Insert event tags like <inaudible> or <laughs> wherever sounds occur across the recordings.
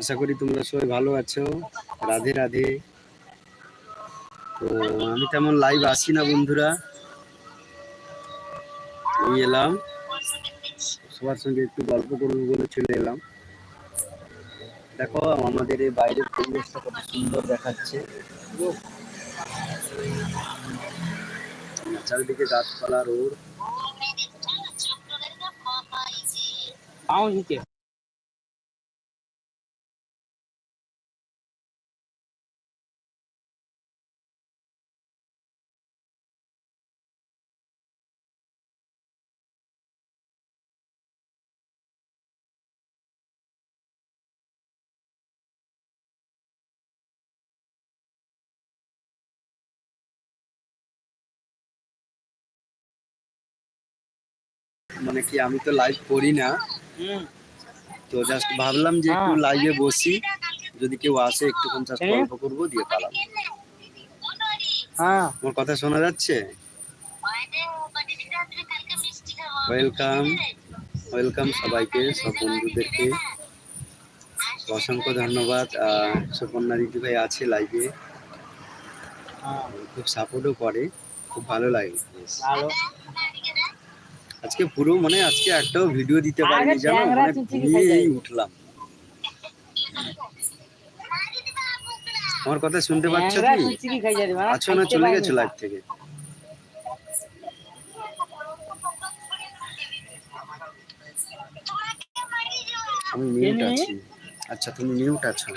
আশা করি তোমরা সবাই ভালো আছো। রাধে রাধে। তো আমি তেমন লাইভ আসি না বন্ধুরা। এই এলাম। সবার সঙ্গে একটু গল্প করব বলে চলে এলাম। দেখো আমাদের এই বাইরের পরিবেশটা কত সুন্দর দেখাচ্ছে। চারিদিকে গাছপালা রোড। মানে কি আমি তো লাইভ করি না। তো জাস্ট ভাবলাম যে একটু হ্যাঁ। লাইভে বসি। যদি কেউ আসে একটুক্ষণ জাস্ট হুম। গল্প করব দিয়ে পালাম হ্যাঁ। আমার কথা শোনা যাচ্ছে? ওয়েলকাম ওয়েলকাম সবাইকে সব বন্ধুদেরকে। অসংখ্য ধন্যবাদ। সুপর্ণা দিদি ভাই আছে লাইভে হ্যাঁ। খুব সাপোর্টও করে। খুব ভালো লাগে। ভালো। আজকে পুরো মানে আজকে একটাও ভিডিও দিতে পারিনি জানো? মানে ঘুমিয়েই উঠলাম। আমার কথা শুনতে পাচ্ছ কি আছো না চলে গেছো লাইভ থেকে? আমি মিউট আছি। আচ্ছা তুমি মিউট আছো।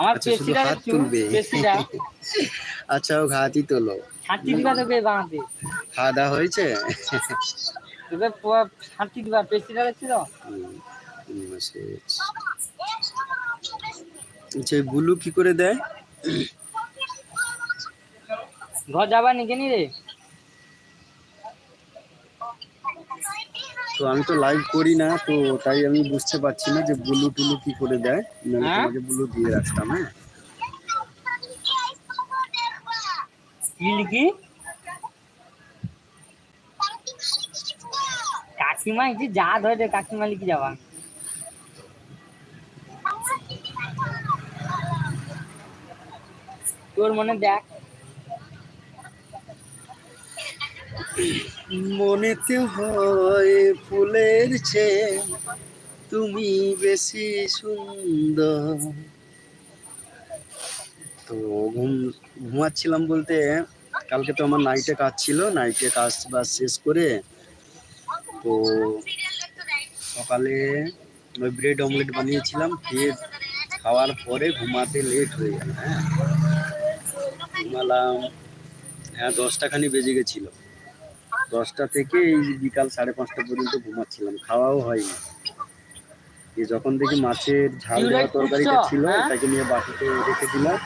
আমার আচ্ছা পেশিটা হাত তুলবে। আচ্ছা ও ঘাতই তোলো। ছাড়তে দিবা তোকে বানাতে খাওয়া দাওয়া হয়েছে? দিবা ছিল হুম, তিন মাসের। আচ্ছা। এই কি করে দেয়? ঘর যাবা নিকে নি রে? তো আমি তো লাইভ করি না তো তাই আমি বুঝতে পারছি না যে বুলু টুলু কি করে দেয়। হ্যাঁ? তোমাকে বুলু দিয়ে রাখতাম হ্যাঁ। কি লিখি? কাকিমা কি যা ধরে কাকিমা লিখি যাবা তোর মনে দেখ। মনেতে হয় ফুলের চেয়ে তুমি বেশি সুন্দর। তো ঘুম, ঘুমাচ্ছিলাম বলতে, কালকে তো আমার নাইটে কাজ ছিল নাইটে কাজ বাজ শেষ করে তো সকালে ওই ব্রেড অমলেট বানিয়েছিলাম খেয়ে খাওয়ার পরে ঘুমাতে লেট হয়ে গেল হ্যাঁ। ঘুমালাম হ্যাঁ দশটা খানি বেজে গেছিল। দশটা থেকে এই বিকাল সাড়ে পাঁচটা পর্যন্ত ঘুমাচ্ছিলাম খাওয়াও হয়নি। এই যখন দেখি মাছের ঝাল দেওয়া তরকারিটা ছিল হ্যাঁ? তাকে নিয়ে বাটিতে রেখে দিলাম।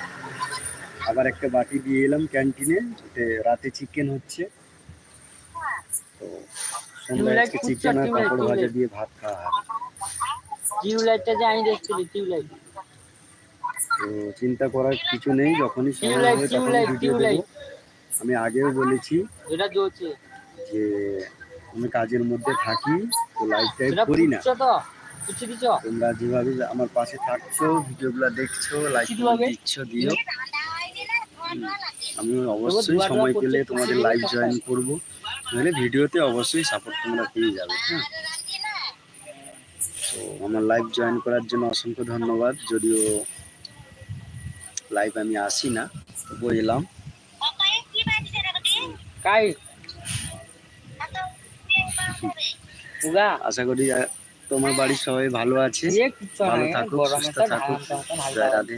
আবার একটা বাটি দিয়ে এলাম ক্যান্টিনে রাতে চিকেন হচ্ছে। তো সন্ধ্যায় আজকে চিকেন আর পাঁপড় ভাজা দিয়ে ভাত খাওয়া হবে টিউবলাইটটা যে আমি দেখছিলি টিউবলাইট তো চিন্তা করার কিছু নেই যখনই সময় হবে তখন ভিডিও দেবো। আমি আগেও বলেছি এটা জ্বলছে যে আমি কাজের মধ্যে থাকি তো লাইভ টাইপ করি না। তোমরা যেভাবে আমার পাশে থাকছো ভিডিওগুলো দেখছ লাইক? দিচ্ছ দিও। আমি অবশ্যই সময় পেলে তোমাদের লাইভ জয়েন করব। নাহলে ভিডিওতে অবশ্যই সাপোর্ট তোমরা পেয়ে যাবে হ্যাঁ। তো আমার লাইভ জয়েন করার জন্য অসংখ্য ধন্যবাদ যদিও লাইভ আমি আসি না তবুও এলাম। আশা করি তোমার বাড়ির সবাই ভালো আছে ভালো থাকুক, গরমে সুস্থ জয় রাধে।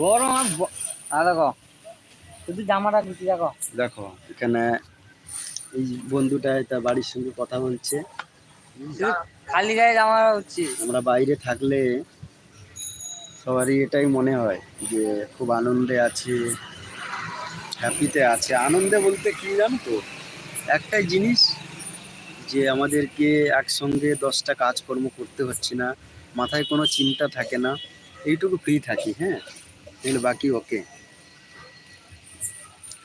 গরম। আর দেখো। শুধু জামাটা খুশি দেখো। দেখো এখানে এই বন্ধুটা তার বাড়ির সঙ্গে কথা বলছে। খালি গায়ে জামা হচ্ছে। আমরা বাইরে থাকলে সবারই এটাই মনে হয় যে খুব আনন্দে আছে হ্যাপিতে আছে। আনন্দে বলতে কি জানো তো? একটাই জিনিস যে আমাদেরকে একসঙ্গে দশটা কাজকর্ম করতে হচ্ছে না মাথায় কোনো চিন্তা থাকে না এইটুকু ফ্রি থাকি হ্যাঁ? বাকি ওকে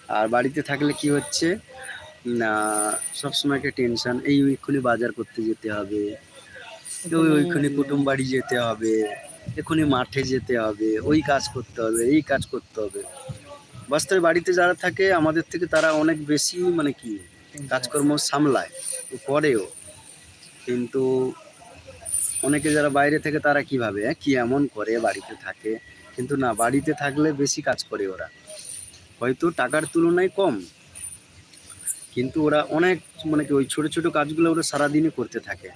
আর বাড়িতে থাকলে কি হচ্ছে? না সবসময় একটা টেনশন এই ওইক্ষুনি বাজার করতে যেতে হবে ওই ওইখানে কুটুম বাড়ি যেতে হবে এক্ষুনি মাঠে যেতে হবে ওই কাজ করতে হবে এই কাজ করতে হবে। বাস্তবে বাড়িতে যারা থাকে আমাদের থেকে তারা অনেক বেশি মানে কি কাজকর্ম সামলায় করেও। কিন্তু অনেকে যারা বাইরে থেকে তারা কীভাবে হ্যাঁ, কি এমন করে বাড়িতে থাকে? কিন্তু না বাড়িতে থাকলে বেশি কাজ করে ওরা। হয়তো টাকার তুলনায় কম। কিন্তু ওরা অনেক মানে কি ওই ছোটো ছোটো কাজগুলো ওরা সারাদিনই করতে থাকে।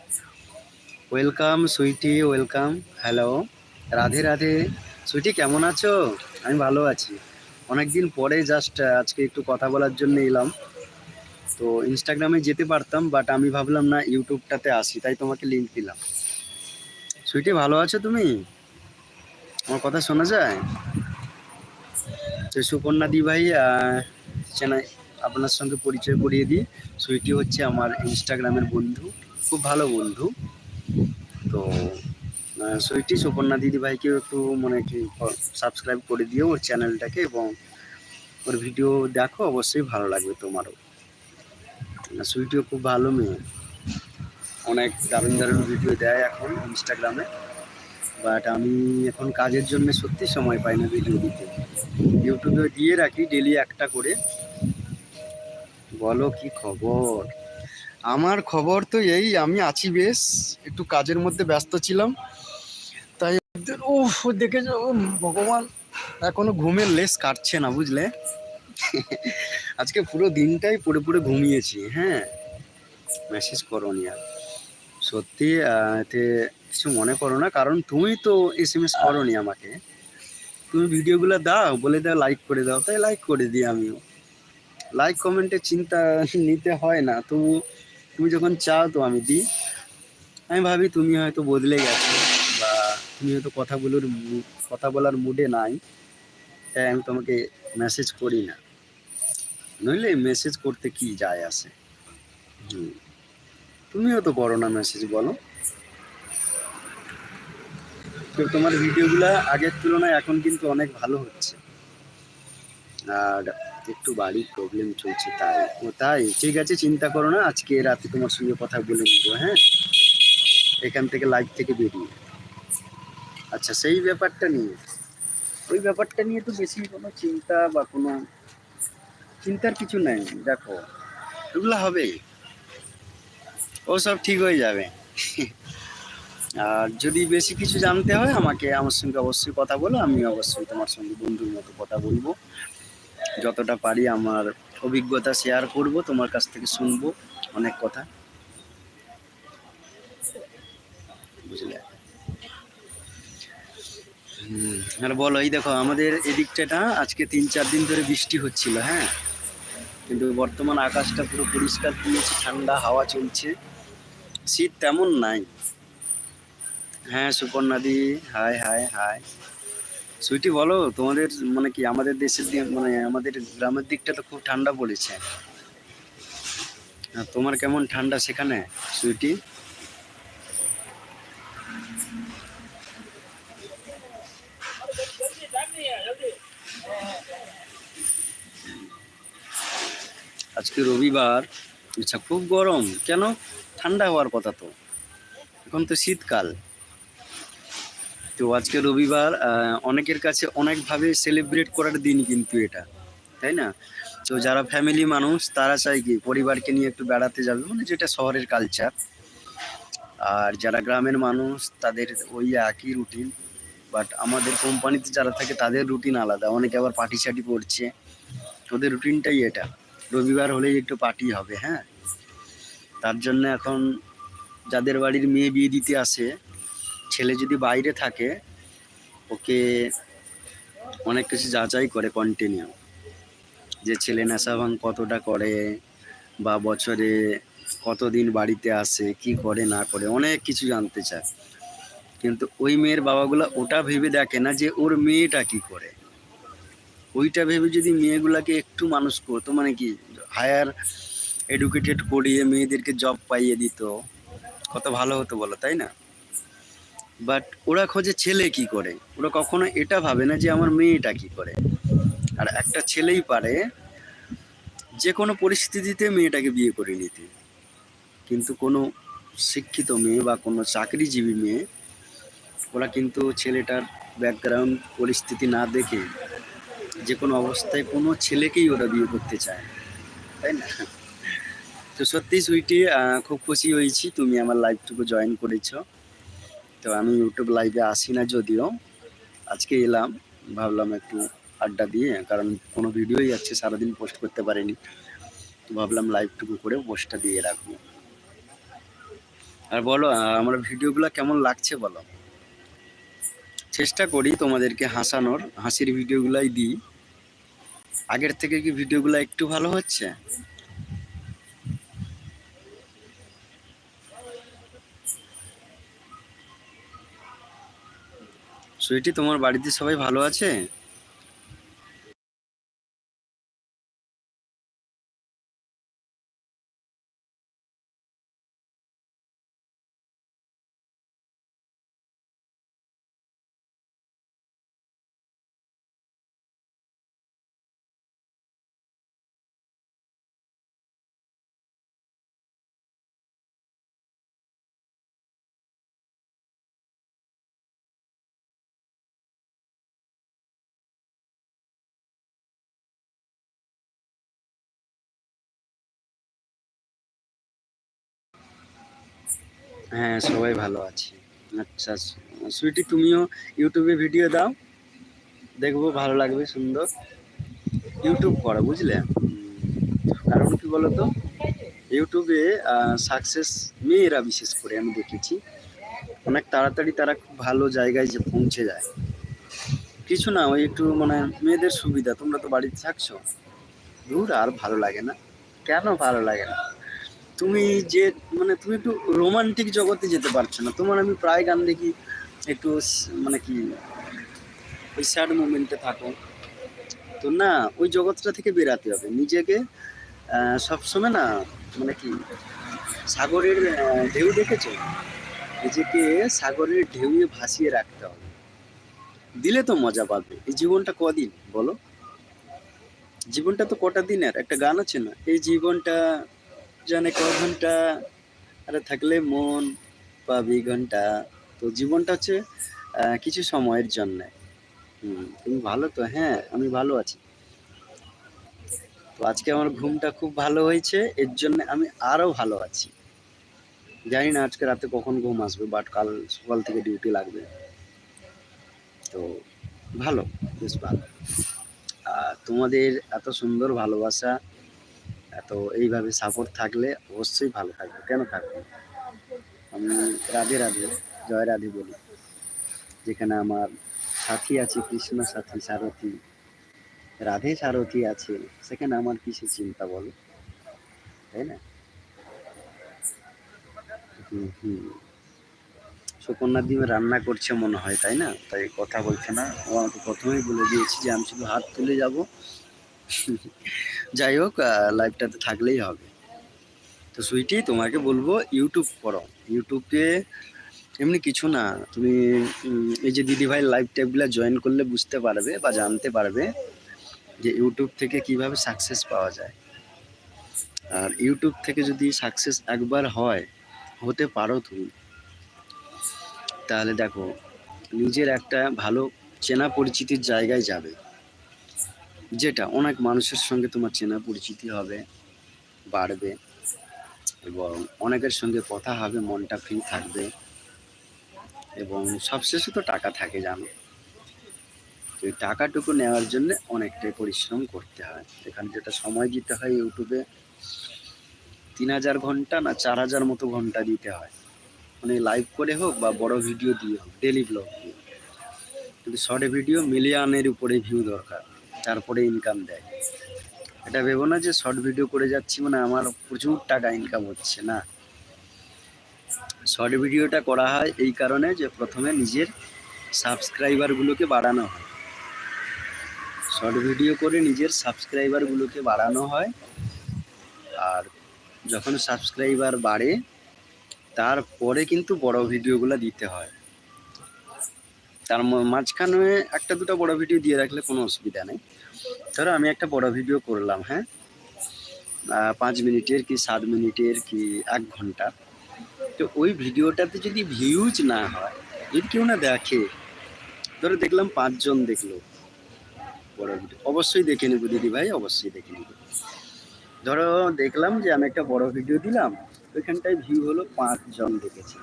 Welcome Sweety, welcome, hello, Radhe Radhe. Sweety, কেমন আছো? আমি ভালো আছি। অনেকদিন পরে জাস্ট আজকে একটু কথা বলার জন্য এলাম। তো ইনস্টাগ্রামে যেতে পারতাম, বাট আমি ভাবলাম না ইউটিউবটাতে আসি, তাই তোমাকে লিঙ্ক দিলাম। সুইটি, ভালো আছো তুমি? আমার কথা শোনা যায়? তো সুকন্যা দি ভাই চেনাই আপনার সঙ্গে পরিচয় করিয়ে দিই। সুইটি হচ্ছে আমার ইনস্টাগ্রামের বন্ধু, খুব ভালো বন্ধু। তো সুইটি সুপর্ণা দিদি ভাইকেও একটু মানে কি সাবস্ক্রাইব করে দিও ওর চ্যানেলটাকে এবং ওর ভিডিও দেখো, অবশ্যই ভালো লাগবে তোমারও। সুইটিও খুব ভালো মেয়ে। অনেক দারুণ দারুণ ভিডিও দেয় এখন ইনস্টাগ্রামে। বাট আমি এখন কাজের জন্য সত্যি সময় পাই না ভিডিও দিতে। ইউটিউবে দিয়ে রাখি ডেলি একটা করে। বলো কি খবর? আমার খবর তো এই, আমি আছি বেশ, একটু কাজের মধ্যে ব্যস্ত ছিলাম। তাই ও দেখে ভগবান, এখনও ঘুমের লেস কাটছে না, বুঝলে? আজকে পুরো দিনটাই পড়ে পড়ে ঘুমিয়েছি হ্যাঁ? মেসেজ করো আর। সত্যি এতে কিছু মনে করো না, কারণ তুমি তো এস এম এস করনি আমাকে। তুমি ভিডিওগুলো দাও, বলে দাও লাইক করে দাও। তাই লাইক করে দিই আমিও। লাইক কমেন্টে চিন্তা নিতে হয় না তবু তুমি যখন চাও তো আমি দিই। আমি ভাবি তুমি হয়তো বদলে গেছো, বা তুমি হয়তো কথাগুলোর কথা বলার মুডে নাই, তাই আমি তোমাকে মেসেজ করি না। নইলে মেসেজ করতে কি যায় আসে হুম। তুমিও তো করো না মেসেজ বলো। তো তোমার ভিডিওগুলো আগের তুলনায় এখন কিন্তু অনেক ভালো হচ্ছে। আর একটু বাড়ির প্রবলেম চলছে তাই। ও তাই? ঠিক আছে, চিন্তা করো না, আজকে রাতে তোমার সঙ্গে কথা বলে নিবো হ্যাঁ? এখান থেকে লাইভ থেকে বেরিয়ে। আচ্ছা সেই ব্যাপারটা নিয়ে। ওই ব্যাপারটা নিয়ে তো বেশি কোনো চিন্তা বা কোনো চিন্তার কিছু নেই, দেখো। এগুলো হবে। ও সব ঠিক হয়ে যাবে। আর যদি বেশি কিছু জানতে হয়, আমাকে আমার সঙ্গে অবশ্যই কথা বলো, আমি অবশ্যই তোমার সঙ্গে বন্ধুর মতো কথা বলব। যতটা পারি আমার অভিজ্ঞতা শেয়ার করব, তোমার কাছ থেকে শুনব অনেক কথা। বুঝলে? আর বলো, এই দেখো, আমাদের এদিকটা আজকে তিন চার দিন ধরে বৃষ্টি হচ্ছিল হ্যাঁ? কিন্তু বর্তমান আকাশটা পুরো পরিষ্কার দিয়েছে ঠান্ডা, হাওয়া চলছে। শীত তেমন নাই। হ্যাঁ সুপর্ণাদি, হাই হাই হাই। সুইটি, বলো, তোমাদের মানে কি আমাদের দেশের দিক মানে আমাদের গ্রামের দিকটা তো খুব ঠান্ডা পড়েছে। তোমার কেমন ঠান্ডা সেখানে, সুইটি? আজকে রবিবার আচ্ছা খুব গরম। কেন? ঠান্ডা হওয়ার কথা তো। এখন তো শীতকাল। তো আজকে রবিবার অনেকের কাছে অনেকভাবে সেলিব্রেট করার দিন কিন্তু এটা, তাই না? তো যারা ফ্যামিলি মানুষ, তারা চাই কি পরিবারকে নিয়ে একটু বেড়াতে যাবে মানে যেটা শহরের কালচার আর যারা গ্রামের মানুষ, তাদের ওই একই রুটিন বাট আমাদের কোম্পানিতে যারা থাকে, তাদের রুটিন আলাদা। অনেকে আবার পার্টি সাটি করছে। ওদের রুটিনটাই এটা। রবিবার হলেই একটু পার্টি হবে হ্যাঁ? তার জন্য এখন যাদের বাড়ির মেয়ে বিয়ে দিতে আসে ছেলে যদি বাইরে থাকে, ওকে অনেক কিছু যাচাই করে কন্টিনিউ যে ছেলে নেশা ভাঙ কতটা করে, বা বছরে কতদিন বাড়িতে আসে, কি করে, না করে, অনেক কিছু জানতে চায়। কিন্তু ওই মেয়ের বাবাগুলো ওটা ভেবে দেখে না যে ওর মেয়েটা কি করে। ওইটা ভেবে যদি মেয়েগুলাকে একটু মানুষ করতো মানে কি হায়ার এডুকেটেড করিয়ে মেয়েদেরকে জব পাইয়ে দিত, কত ভালো হতো বলো, তাই না? বাট ওরা খোঁজে ছেলে কি করে? ওরা কখনো এটা ভাবে না যে আমার মেয়েটা কি করে। আর একটা ছেলেই পারে, যে কোনো পরিস্থিতিতে মেয়েটাকে বিয়ে করে নিতে। কিন্তু কোনো শিক্ষিত মেয়ে বা কোনো চাকরিজীবী মেয়ে, ওরা কিন্তু ছেলেটার ব্যাকগ্রাউন্ড পরিস্থিতি না দেখে যে কোনো অবস্থায় কোনো ছেলেকেই ওরা বিয়ে করতে চায় তাই না? তো সত্যি সুইটি খুব খুশি হয়েছি। তুমি আমার লাইফটুকু জয়েন করেছ। তো আমি ইউটিউব লাইভে আসি না যদিও। আজকে এলাম, ভাবলাম একটু আড্ডা দিয়ে, কারণ কোনো ভিডিওই আছে সারাদিন পোস্ট করতে পারিনি। তো ভাবলাম লাইভটুকু করে পোস্টটা দিয়ে রাখব। আর বলো আমার ভিডিওগুলো কেমন লাগছে বলো? চেষ্টা করি তোমাদেরকে হাসানোর, হাসির ভিডিওগুলাই দিই। আগের থেকে কি ভিডিওগুলো একটু ভালো হচ্ছে? সুইটি তোমার বাড়িতে সবাই ভালো আছে? হ্যাঁ সবাই ভালো আছে। আচ্ছা সুইটি, তুমিও ইউটিউবে ভিডিও দাও। দেখব, ভালো লাগবে, সুন্দর। ইউটিউব করো, বুঝলে? কারণ কি বলতো? ইউটিউবে সাকসেস মেয়েরা বিশেষ করে আমি দেখেছি। অনেক তাড়াতাড়ি তারা খুব ভালো জায়গায় যে পৌঁছে যায়। কিছু না, ওই একটু মানে মেয়েদের সুবিধা। তোমরা তো বাড়িতে থাকছো। দূর, আর ভালো লাগে না। কেন ভালো লাগে না? তুমি যে মানে তুমি একটু রোমান্টিক জগতে যেতে পারছ না। তোমার আমি প্রায় গান দেখি একটু মানে কি, ওই স্যাড মুমেন্টে থাকো। তো না, ওই জগৎটা থেকে বেরাতে হবে। নিজেকে সবসময় না মানে কি, সাগরের ঢেউ দেখেছ? নিজেকে সাগরের ঢেউয়ে ভাসিয়ে রাখতে হবে। দিলে তো মজা পাবে। এই জীবনটা কদিন? বলো। জীবনটা তো কটা দিনের? একটা গান আছে না? এই জীবনটা জানে ক ঘণ্টা, আরে থাকলে মন পাবি ঘণ্টা। তো জীবনটা হচ্ছে কিছু সময়ের জন্য। হুম, তুমি ভালো তো? হ্যাঁ আমি ভালো আছি। তো আজকে আমার ঘুমটা খুব ভালো হয়েছে, এর জন্য আমি আরও ভালো আছি। জানি না আজকে রাতে কখন ঘুম আসবে বাট কাল সকাল থেকে ডিউটি লাগবে। তো ভালো, বেশ ভালো। আর তোমাদের এত সুন্দর ভালোবাসা এত এইভাবে সাপোর্ট থাকলে অবশ্যই ভালো থাকবে। কেন থাকবে আমি রাধে রাধে, জয় রাধে বলি। যেখানে আমার সাথী আছে, কৃষ্ণ সাথী, সারথী, রাধে সারথী আছে, সেখানে আমার কিসের চিন্তা বলো? তাই না? হুম হুম। সুকন্যা ডিম রান্না করছে মনে হয়, তাই না? তাই কথা বলছে না। ও আমাকে প্রথমেই বলে দিয়েছি যে আমি শুধু হাত তুলে যাব যাই হোক লাইভটাতে থাকলেই হবে। তো সুইটি, তোমাকে বলব ইউটিউব করো। ইউটিউবে এমনি কিছু না, তুমি এই যে দিদিভাই লাইভ ট্যাবগুলো জয়েন করলে বুঝতে পারবে বা জানতে পারবে যে ইউটিউব থেকে কীভাবে সাকসেস পাওয়া যায়। আর ইউটিউব থেকে যদি সাকসেস একবার হয়, হতে পারো তুমি। তাহলে দেখো, নিজের একটা ভালো চেনা পরিচিতির জায়গায় যাবে। যেটা অনেক মানুষের সঙ্গে তোমার চেনা পরিচিতি হবে, বাড়বে এবং অনেকের সঙ্গে কথা হবে, মনটা ফ্রি থাকবে এবং সবশেষে তো টাকা থাকে জানো। এই টাকাটুকু নেওয়ার জন্য অনেকটাই পরিশ্রম করতে হয়। এখানে যেটা সময় দিতে হয় ইউটিউবে, তিন হাজার ঘণ্টা না চার হাজার মতো ঘণ্টা দিতে হয়। মানে লাইভ করে হোক বা বড় ভিডিও দিয়ে হোক ডেলি ব্লগ দিয়ে। কিন্তু শর্ট ভিডিও মিলিয়নের উপরে ভিউ দরকার। তারপরে ইনকাম দেয়। এটা ভেবো না যে শর্ট ভিডিও করে যাচ্ছি মানে আমার প্রচুর টাকা ইনকাম হচ্ছে না। শর্ট ভিডিওটা করা হয় এই কারণে যে প্রথমে নিজের সাবস্ক্রাইবারগুলোকে বাড়ানো হয়। শর্ট ভিডিও করে নিজের সাবস্ক্রাইবারগুলোকে বাড়ানো হয়। আর যখন সাবস্ক্রাইবার বাড়ে, তারপরে কিন্তু বড় ভিডিওগুলো দিতে হয়। তার মাঝখানে একটা দুটো বড় ভিডিও দিয়ে রাখলে কোনো অসুবিধা নেই। ধরো আমি একটা বড় ভিডিও করলাম হ্যাঁ? পাঁচ মিনিটের কি, সাত মিনিটের কি, এক ঘণ্টা। তো ওই ভিডিওটাতে যদি ভিউজ না হয়, যদি কেউ না দেখে, ধরো দেখলাম পাঁচজন দেখল বড় ভিডিও অবশ্যই দেখে নেব, দিদি ভাই, অবশ্যই দেখে নেব। ধরো দেখলাম যে আমি একটা বড় ভিডিও দিলাম, ওইখানটায় ভিউ হলো পাঁচজন দেখেছে।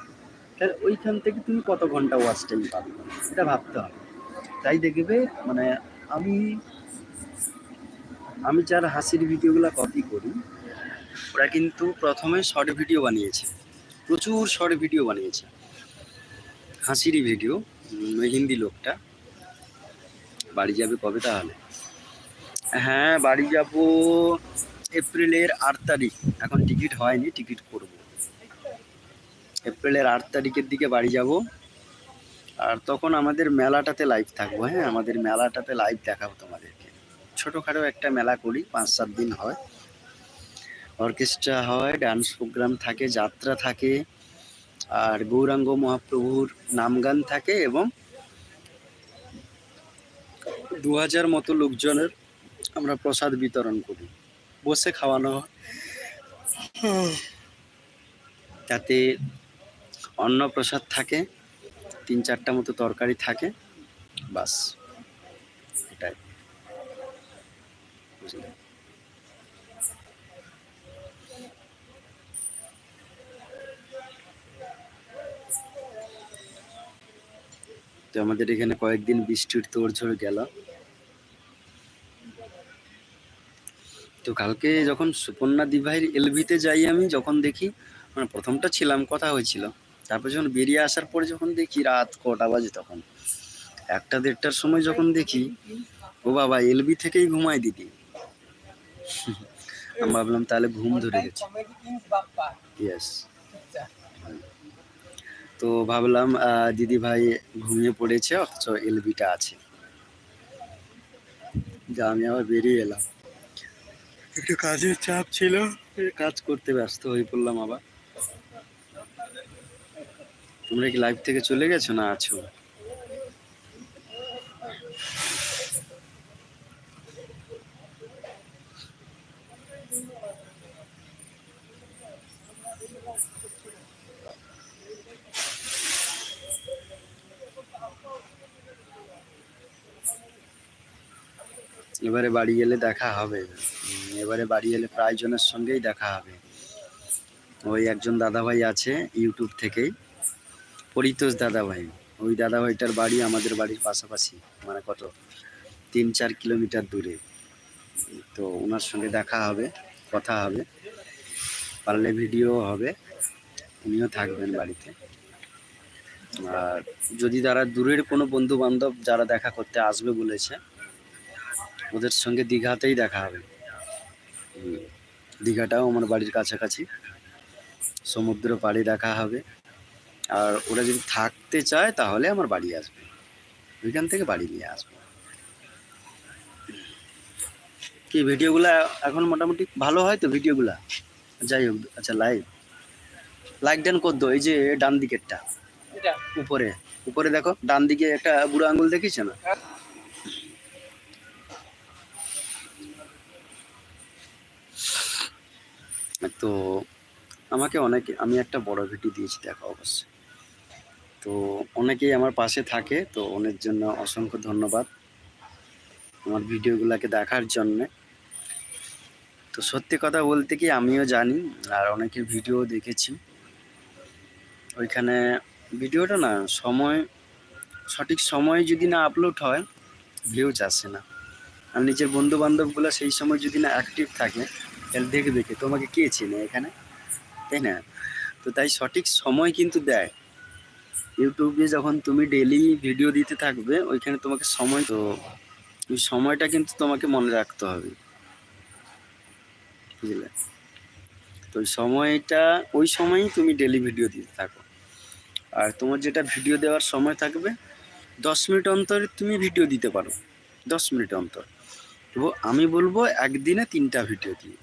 তাহলে ওইখান থেকে তুমি কত ঘণ্টা ওয়াচ টাইম পাবে? এটা ভাবতে হবে। তাই দেখবে মানে আমি আমি যার হাসির ভিডিওগুলো কপি করি, ওরা কিন্তু প্রথমে শর্ট ভিডিও বানিয়েছে। প্রচুর শর্ট ভিডিও বানিয়েছে। হাসিরই ভিডিও হিন্দি লোকটা। বাড়ি যাবে কবে তাহলে? হ্যাঁ বাড়ি যাব এপ্রিলের আট তারিখ। এখন টিকিট হয়নি টিকিট করব। এপ্রিলের আট তারিখের দিকে বাড়ি যাব। আর তখন আমাদের মেলাটাতে লাইভ থাকব হ্যাঁ? আমাদের মেলাটাতে লাইভ দেখাবো তোমাদেরকে। ছোটোখাটো একটা মেলা করি, পাঁচ সাত দিন হয়। অর্কেস্ট্রা হয় ডান্স প্রোগ্রাম থাকে, যাত্রা থাকে, আর গৌরাঙ্গ মহাপ্রভুর নামগান থাকে এবং দু হাজার মতো লোকজনের আমরা প্রসাদ বিতরণ করি। বসে খাওয়ানো হয়। তাতে অন্ন প্রসাদ থাকে, তিন চারটা মতো তরকারি থাকে, বাস। এটাই। তো আমাদের এখানে কয়েকদিন বৃষ্টির তোড়ঝড় গেল। তো কালকে যখন সুপর্ণা দিভাইয়ের এলভিতে যাই আমি, যখন দেখি মানে প্রথমটা ছিলাম, কথা হয়েছিল। তারপর যখন বেরিয়ে আসার পরে যখন দেখি রাত কটা বাজে তখন। একটা দেড়টার সময় যখন দেখি ও বাবা এলবি থেকেই ঘুমাই দিদি। <laughs> আমি ভাবলাম তাহলে ঘুম ধরে গেছে। ইয়েস তো ভাবলাম আহ, দিদি ভাই ঘুমিয়ে পড়েছে অথচ এলবিটা আছে। যা আমি আবার বেরিয়ে এলাম। একটু কাজের চাপ ছিল। কাজ করতে ব্যস্ত হয়ে পড়লাম আবার। তোমরা কি লাইভ থেকে চলে গেছো না আছো? এবারে বাড়ি গেলে দেখা হবে। এবারে বাড়ি গেলে প্রায় জনের সঙ্গেই দেখা হবে। ওই একজন দাদাভাই আছে ইউটিউব থেকেই। পরিতোষ দাদাভাই। ওই দাদাভাইটার বাড়ি আমাদের বাড়ির পাশাপাশি মানে কত? তিন চার কিলোমিটার দূরে। তো ওনার সঙ্গে দেখা হবে, কথা হবে, পারলে ভিডিও হবে, উনিও থাকবেন বাড়িতে। আর যদি তারা দূরের কোনো বন্ধু বান্ধব যারা দেখা করতে আসবে বলেছে, ওদের সঙ্গে দীঘাতেই দেখা হবে। দীঘাটাও আমার বাড়ির কাছাকাছি। সমুদ্র পাড়ে দেখা হবে। আর ওরা যদি থাকতে চায় তাহলে আমার বাড়ি আসবে। ওইখান থেকে বাড়ি নিয়ে আসব। কি ভিডিওগুলা এখন মোটামুটি ভালো হয় তো ভিডিওগুলা? যাই হোক আচ্ছা লাইভ লাইক ডান করতো এই যে ডান দিকেরটা। উপরে। উপরে দেখো ডান দিকে একটা বুড়ো আঙুল দেখিস না? তো আমাকে অনেকে আমি একটা বড় ভিডিও দিয়েছি দেখো অবশ্যই। তো অনেকেই আমার পাশে থাকে, তো ওনের জন্য অসংখ্য ধন্যবাদ আমার ভিডিওগুলোকে দেখার জন্যে। তো সত্যি কথা বলতে কি আমিও জানি, আর অনেকের ভিডিও দেখেছি। ওইখানে ভিডিওটা না সময়, সঠিক সময়ে যদি না আপলোড হয় ভিউজ আসে না। আর নিজের বন্ধু বান্ধবগুলো সেই সময় যদি না অ্যাক্টিভ থাকে, তাহলে দেখবে দেখে তোমাকে কে চেনে এখানে? তাই না? তো তাই সঠিক সময় কিন্তু দেয়। ইউটিউবে যখন তুমি ডেলি ভিডিও দিতে থাকবে, ওইখানে তোমাকে সময় তো, ওই সময়টা কিন্তু তোমাকে মনে রাখতে হবে। বুঝলে? তো ওই সময়টা, ওই সময়ই তুমি ডেলি ভিডিও দিতে থাকো। আর তোমার যেটা ভিডিও দেওয়ার সময় থাকবে, দশ মিনিট অন্তর তুমি ভিডিও দিতে পারো। দশ মিনিট অন্তর। তো আমি বলব একদিনে তিনটা ভিডিও দিয়ে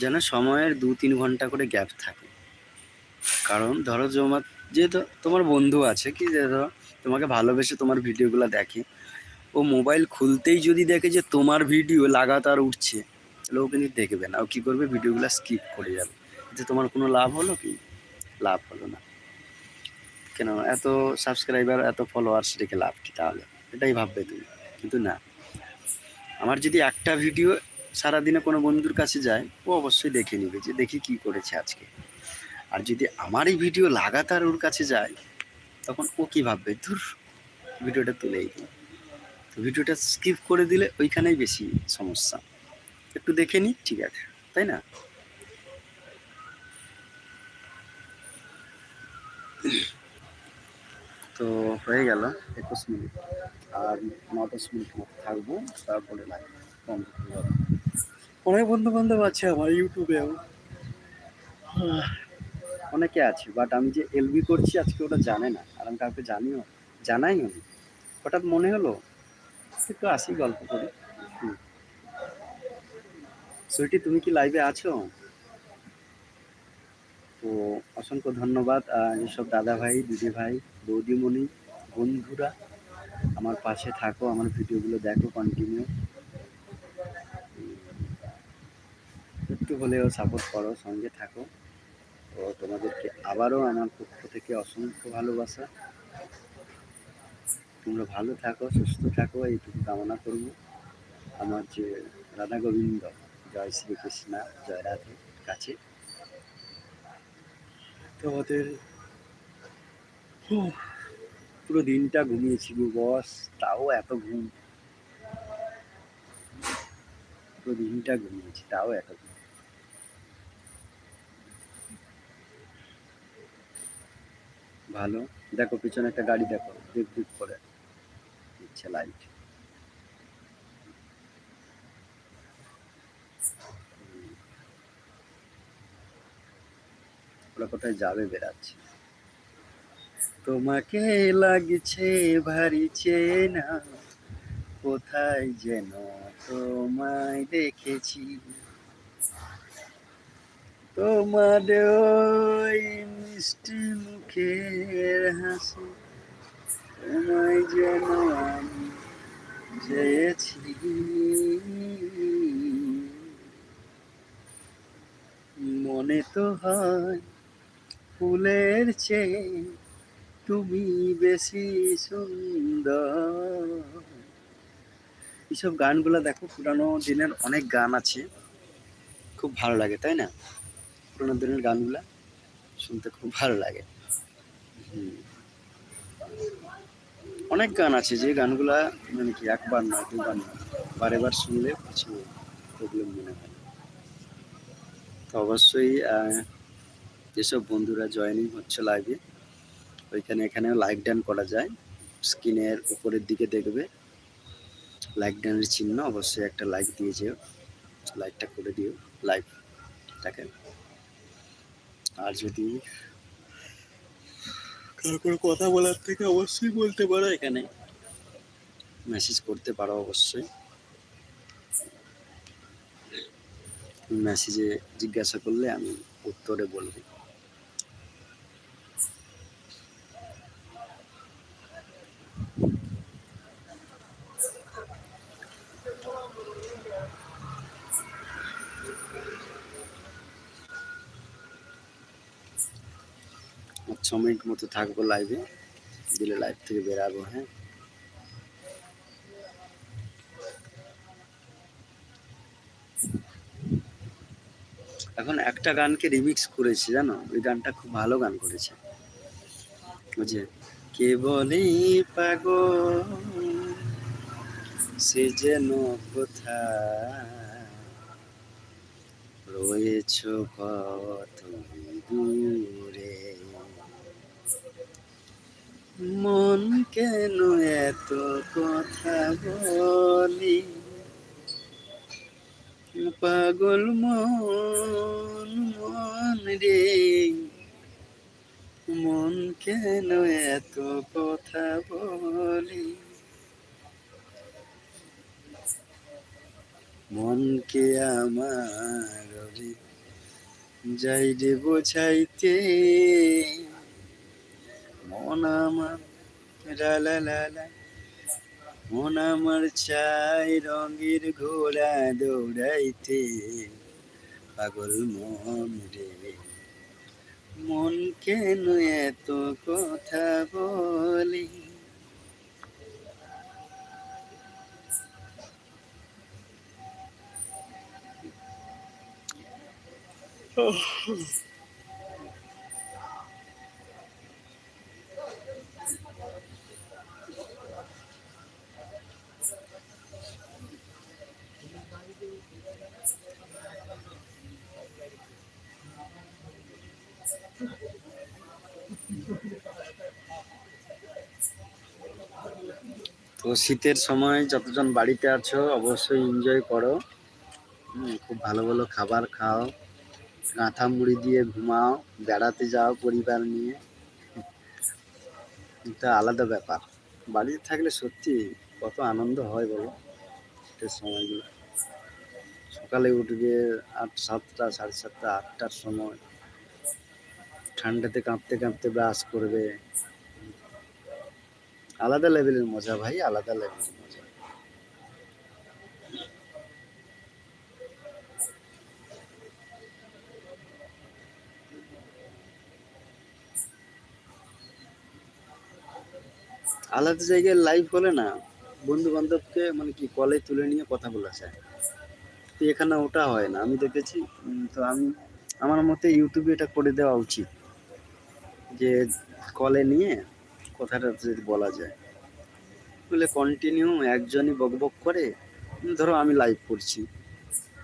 যেন সময়ের দু তিন ঘণ্টা করে গ্যাপ থাকে। কারণ ধরো তোমার যে তোমার বন্ধু আছে, কি যে ধরো তোমাকে ভালোবেসে তোমার ভিডিওগুলো দেখে, ও মোবাইল খুলতেই যদি দেখে যে তোমার ভিডিও লাগাতার উঠছে, তাহলে ও কিন্তু দেখবে না, ও কী করবে? ভিডিওগুলো স্কিপ করে যাবে। এতে তোমার কোনো লাভ হলো কি? লাভ হলো না। কেন? এত সাবস্ক্রাইবার এত ফলোয়ার্স রেখে লাভ কি তাহলে? এটাই ভাববে তুমি, কিন্তু না। আমার যদি একটা ভিডিও সারাদিনে কোনো বন্ধুর কাছে যায়, ও অবশ্যই দেখে নেবে যে দেখি কি করেছে আজকে। আর যদি আমারই ভিডিও লাগাতার ওর কাছে যায়, তখন ও কি ভাববে? ধুর ভিডিওটা তুলেই তো ভিডিওটা স্কিপ করে দিলে ওইখানেই বেশি সমস্যা। একটু দেখে নি ঠিক আছে, তাই না? তো হয়ে গেল, একুশ মিনিট। আর ন দশ মিনিট মতো থাকব, তারপরে। অনেক বন্ধু বান্ধব আছে আমার ইউটিউবেও। অনেকে আছে বাট আমি যে এলবি করছি আজকে ওটা জানে না আর আমি কাউকে জানিও জানাইও নি। হঠাৎ মনে হলো একটু আসি গল্প করি। সুইটি, তুমি কি লাইভে আছো? তো অসংখ্য ধন্যবাদ যেসব দাদা ভাই দিদি ভাই বৌদিমণি, বন্ধুরা। আমার পাশে থাকো, আমার ভিডিওগুলো দেখো কন্টিনিউ একটু হলেও সাপোর্ট করো, সঙ্গে থাকো। তো তোমাদেরকে আবারও আমার পক্ষ থেকে অসংখ্য ভালোবাসা। তোমরা ভালো থাকো সুস্থ থাকো এইটুকু কামনা করব। আমার যে রাধা গোবিন্দ জয় শ্রীকৃষ্ণা জয় রাধে কাছে। তোমাদের উহ, পুরো দিনটা ঘুমিয়েছি গো বস তাও এত ঘুম। পুরো দিনটা ঘুমিয়েছি তাও এত ঘুম। ভালো। দেখো, পিছনে একটা গাড়ি দেখো দিক দিক করে। দিচ্ছে লাইট ওরা কোথায় যাবে বেড়াচ্ছে। তোমাকে লাগছে ভারী চেনা, কোথায় যেন তোমায় দেখেছি। ওই মিষ্টি মুখের হাসি, তোমায় যেন আমি চেয়েছি। মনে তো হয় ফুলের চেয়ে তুমি বেশি সুন্দর। এইসব গানগুলো দেখো, পুরানো দিনের অনেক গান আছে, খুব ভালো লাগে, তাই না? পুরানো দিনের গানগুলা। শুনতে খুব ভালো লাগে। অনেক গান আছে, যে গানগুলা মানে কি একবার নয়, দুবার নয়, বারে বার শুনলে কিছু প্রবলেম মনে হয়। তো অবশ্যই যেসব বন্ধুরা জয়েনিং হচ্ছে লাইভে ওইখানে এখানেও লাইক ডান করা যায়। স্ক্রিনের উপরের দিকে দেখবে। লাইক ডানের চিহ্ন, অবশ্যই একটা লাইক দিয়ে যেও। লাইকটা করে দিও লাইভটাকে আর যদি কারও কোনো কথা বলার থেকে অবশ্যই বলতে পারো এখানে। মেসেজ করতে পারো অবশ্যই। মেসেজে জিজ্ঞাসা করলে আমি উত্তরে বলব। ছ মিনিট মতো থাকব লাইভে দিলে লাইভ থেকে বেরাবো হ্যাঁ। এখন একটা গানকে রিমিক্স করেছে, জানো? ওই গানটা খুব ভালো গান করেছে। বুঝে কে বলে পাগল, সে যেন কোথায়? রয়েছ কত দূরে? মন কেন এত কথা বলি? পাগল মন মন রে। মন কেন এত কথা বলি? মনকে আমার যাই রে বোঝাইতে মন আমার মন আমার চাই রঙের ঘোড়া দৌড়াইতে, পাগল মন রে। মন কেন এত কথা বলি? তো শীতের সময় যতজন বাড়িতে আছো, অবশ্যই এনজয় করো। খুব ভালো ভালো খাবার খাও। কাঁথা মুড়ি দিয়ে ঘুমাও, বেড়াতে যাও পরিবার নিয়ে। এটা আলাদা ব্যাপার। বাড়িতে থাকলে সত্যি কত আনন্দ হয় বলো, শীতের সময়গুলো। সকালে উঠবে আট, সাতটা, সাড়ে সাতটা, আটটার সময়। ঠান্ডাতে কাঁপতে কাঁপতে ব্রাশ করবে। আলাদা লেভেলের মজা ভাই, আলাদা লেভেলের মজা। আলাদা জায়গায় লাইভ হলে না বন্ধু বান্ধবকে মানে কি কলে তুলে নিয়ে কথা বলা যায়। তো এখানে ওটা হয় না। আমি দেখেছি তো আমি, আমার মতে ইউটিউবে এটা করে দেওয়া উচিত। যে কলে নিয়ে কথাটা যদি বলা যায়। বলে কন্টিনিউ একজনই বকবক করে, ধরো আমি লাইভ করছি।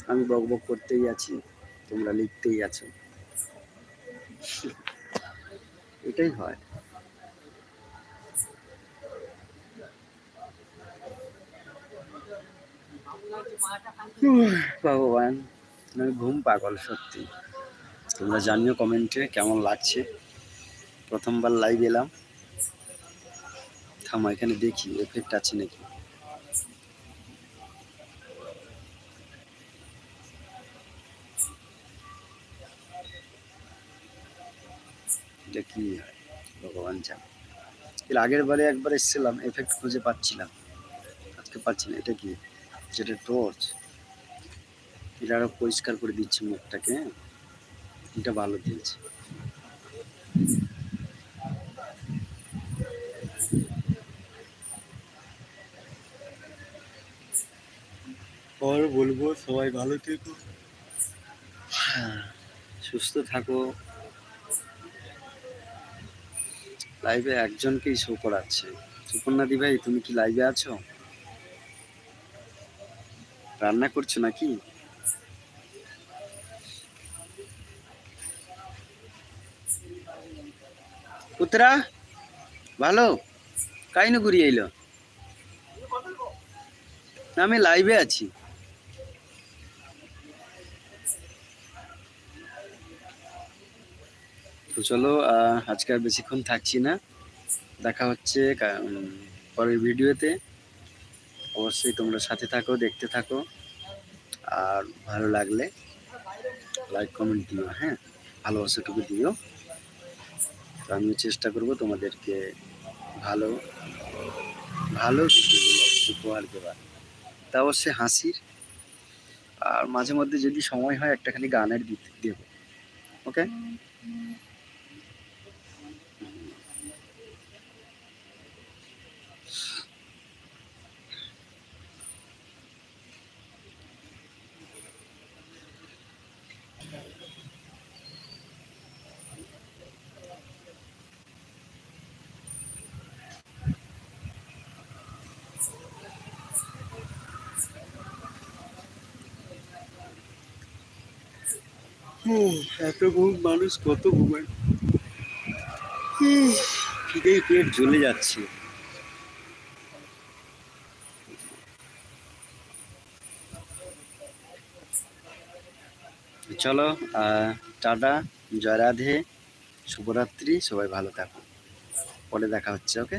আমি বকবক করতেই আছি, তোমরা লিখতেই আছো। এটাই হয়। ভগবান, আমি ঘুম পাগল সত্যি। তোমরা জানিও কমেন্টে কেমন লাগছে। প্রথমবার লাইভ এলাম। থামা এখানে দেখি এফেক্ট আছে নাকি? এটা কি? ভগবান জান। এর আগের বারে একবার এসেছিলাম এফেক্ট খুঁজে পাচ্ছিলাম। আজকে পাচ্ছি না, এটা কি? যেটা টর্চ এটা আরও পরিষ্কার করে দিচ্ছে মুখটাকে হ্যাঁ? এটা ভালো দিয়েছে। আর বলব সবাই ভালো থেকো। হ্যাঁ, সুস্থ থাকো। লাইভে একজনকেই শো করাচ্ছে। সুপর্ণা দি ভাই তুমি কি লাইভে আছো? রান্না করছ নাকি? পুত্রা ভালো? কাইনু ঘুরিয়ে এলো আমি লাইভে আছি। তো চলো আজকে আর বেশিক্ষণ থাকছি না। দেখা হচ্ছে পরের ভিডিওতে। অবশ্যই তোমরা সাথে থাকো, দেখতে থাকো। আর ভালো লাগলে লাইক কমেন্ট দিও হ্যাঁ? ভালোবাসাটুকু দিও। তো আমি চেষ্টা করব তোমাদেরকে ভালো ভালো উপহার দেওয়ার। তা অবশ্যই হাসির। আর মাঝে মধ্যে যদি সময় হয় একটাখানি গানের দিতে দেব। ওকে এত ঘুম, মানুষ কত ঘুমায়। খিদেই পেট জ্বলে যাচ্ছে। চলো টাটা, জয় রাধে, শুভরাত্রি, সবাই ভালো থাকো। পরে দেখা হচ্ছে, ওকে?